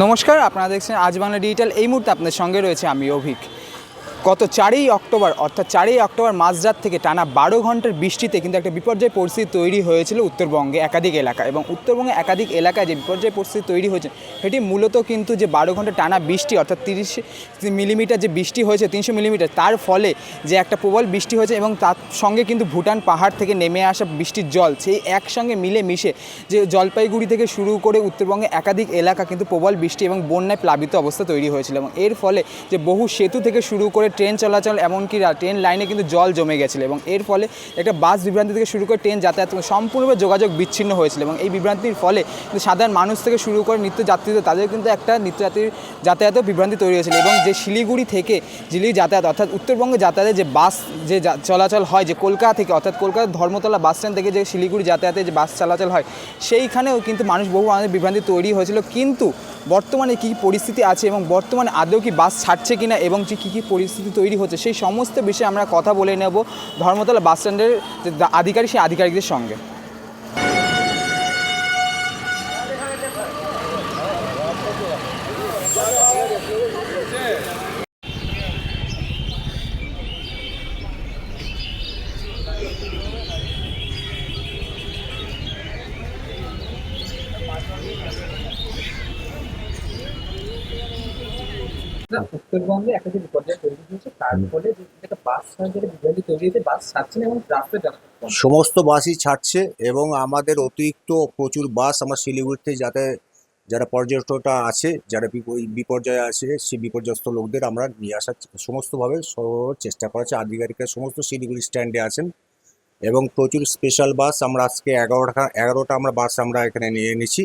নমস্কার আপনারা দেখছেন আজ বাংলা ডিজিটাল এই মুহূর্তে আপনাদের সঙ্গে রয়েছে আমি অভিক। গত চারই অক্টোবর, অর্থাৎ চারই অক্টোবর মাঝরাত থেকে টানা বারো ঘণ্টার বৃষ্টিতে কিন্তু একটা বিপর্যয় পরিস্থিতি তৈরি হয়েছিল উত্তরবঙ্গে একাধিক এলাকা এবং উত্তরবঙ্গে একাধিক এলাকায় যে বিপর্যয় পরিস্থিতি তৈরি হয়েছে, সেটি মূলত কিন্তু যে বারো ঘণ্টা টানা বৃষ্টি, অর্থাৎ তিরিশ মিলিমিটার যে বৃষ্টি হয়েছে, তিনশো মিলিমিটার, তার ফলে যে একটা প্রবল বৃষ্টি হয়েছে এবং তার সঙ্গে কিন্তু ভুটান পাহাড় থেকে নেমে আসা বৃষ্টির জল, সেই একসঙ্গে মিলে মিশে যে জলপাইগুড়ি থেকে শুরু করে উত্তরবঙ্গে একাধিক এলাকা কিন্তু প্রবল বৃষ্টি এবং বন্যায় প্লাবিত অবস্থা তৈরি হয়েছিল এবং এর ফলে যে বহু সেতু থেকে শুরু করে ট্রেন চলাচল, এমনকি ট্রেন লাইনে কিন্তু জল জমে গেছিল এবং এর ফলে একটা বাস বিভ্রান্তি থেকে শুরু করে ট্রেন যাতায়াত সম্পূর্ণভাবে যোগাযোগ বিচ্ছিন্ন হয়েছিল এবং এই বিভ্রান্তির ফলে কিন্তু সাধারণ মানুষ থেকে শুরু করে নিত্যযাত্রীদের, তাদের কিন্তু একটা নিত্যযাত্রীর যাতায়াতেও বিভ্রান্তি তৈরি হয়েছিল এবং যে শিলিগুড়ি থেকে শিলিগুড়ি যাতায়াত, অর্থাৎ উত্তরবঙ্গে যাতায়াতের যে বাস যে চলাচল হয়, যে কলকাতা থেকে, অর্থাৎ কলকাতার ধর্মতলা বাস স্ট্যান্ড থেকে যে শিলিগুড়ি যাতায়াতে যে বাস চলাচল হয়, সেইখানেও কিন্তু মানুষ বহু মানুষের বিভ্রান্তি তৈরি হয়েছিল। কিন্তু বর্তমানে কী পরিস্থিতি আছে এবং বর্তমানে আদৌ কি বাস ছাড়ছে কিনা এবং যে কী কী পরিস্থিতি তৈরি হচ্ছে, সেই সমস্ত বিষয়ে আমরা কথা বলে নেব ধর্মতলা বাস স্ট্যান্ডের যে আধিকারিক, সেই আধিকারিকদের সঙ্গে। না উত্তরবঙ্গে একটা যে বিপর্যয় তৈরি হয়েছে তার ফলে বাস সার্জারি তৈরি হয়েছে বাস ছাড়ছে না এবং যাতায়াত সমস্ত বাসই ছাড়ছে এবং আমাদের অতিরিক্ত প্রচুর বাস আমার শিলিগুড়িতে যাতে যারা পর্যটকরা আছে যারা বিপর্যয়ে আছে সেই বিপর্যস্ত লোকদের আমরা নিয়ে আসার সমস্তভাবে চেষ্টা করেছে আধিকারিকরা সমস্ত শিলিগুড়ি স্ট্যান্ডে আছেন এবং প্রচুর স্পেশাল বাস আমরা আজকে এগারোটা এগারোটা আমরা বাস আমরা এখানে নিয়ে এনেছি।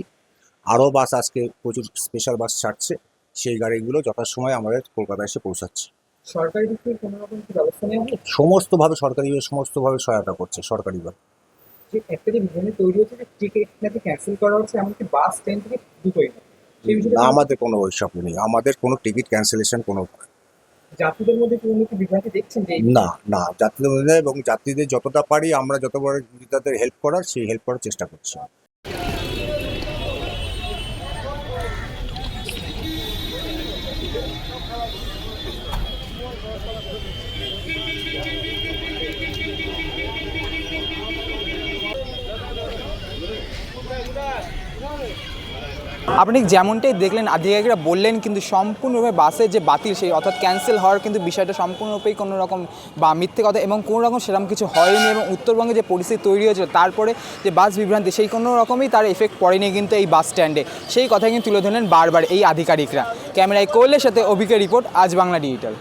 আরও বাস আজকে প্রচুর স্পেশাল বাস ছাড়ছে। সেই গাড়িগুলো যথাসময়ে আমাদের কলকাতায় এসে পৌঁছাচ্ছে। সরকারি দিক থেকে কোনো রকম কি ব্যবস্থা নেওয়া হলো? সমস্তভাবে সরকারি সমস্তভাবে সহায়তা করছে সরকারিভাবে যে একটা যে বিভ্রান্তি তৈরি হচ্ছে যে টিকিট নাকি ক্যান্সেল করা হচ্ছে এমনকি বাস ট্রেন থেকে দুটোই না না, আমাদের কোনো ওইসব নেই। আমাদের কোনো টিকিট ক্যান্সেলেশন কোনো যাত্রীদের মধ্যে কোনো কি বিভ্রান্তি দেখছেন যে না না যাত্রীদের মধ্যে এবং যাত্রীদের যতটা পারি আমরা যতবার তাদের হেল্প করার সেই হেল্প করার চেষ্টা করছি। আপনি যেমনটাই দেখলেন, আধিকারিকরা বললেন কিন্তু সম্পূর্ণরূপে বাসের যে বাতিল সেই, অর্থাৎ ক্যান্সেল হওয়ার কিন্তু বিষয়টা সম্পূর্ণরূপেই কোনো রকম বা মিথ্যে কথা এবং কোনো রকম সেরকম কিছু হয়নি এবং উত্তরবঙ্গে যে পরিস্থিতি তৈরি হয়েছিল, তারপরে যে বাস বিভ্রান্তি, সেই কোনো রকমই তার এফেক্ট পড়েনি কিন্তু এই বাস স্ট্যান্ডে সেই কথা কিন্তু তুলে ধরলেন বারবার এই আধিকারিকরা। ক্যামেরায় কোয়েলের সাথে অভিজ্ঞ রিপোর্ট, আজ বাংলা ডিজিটাল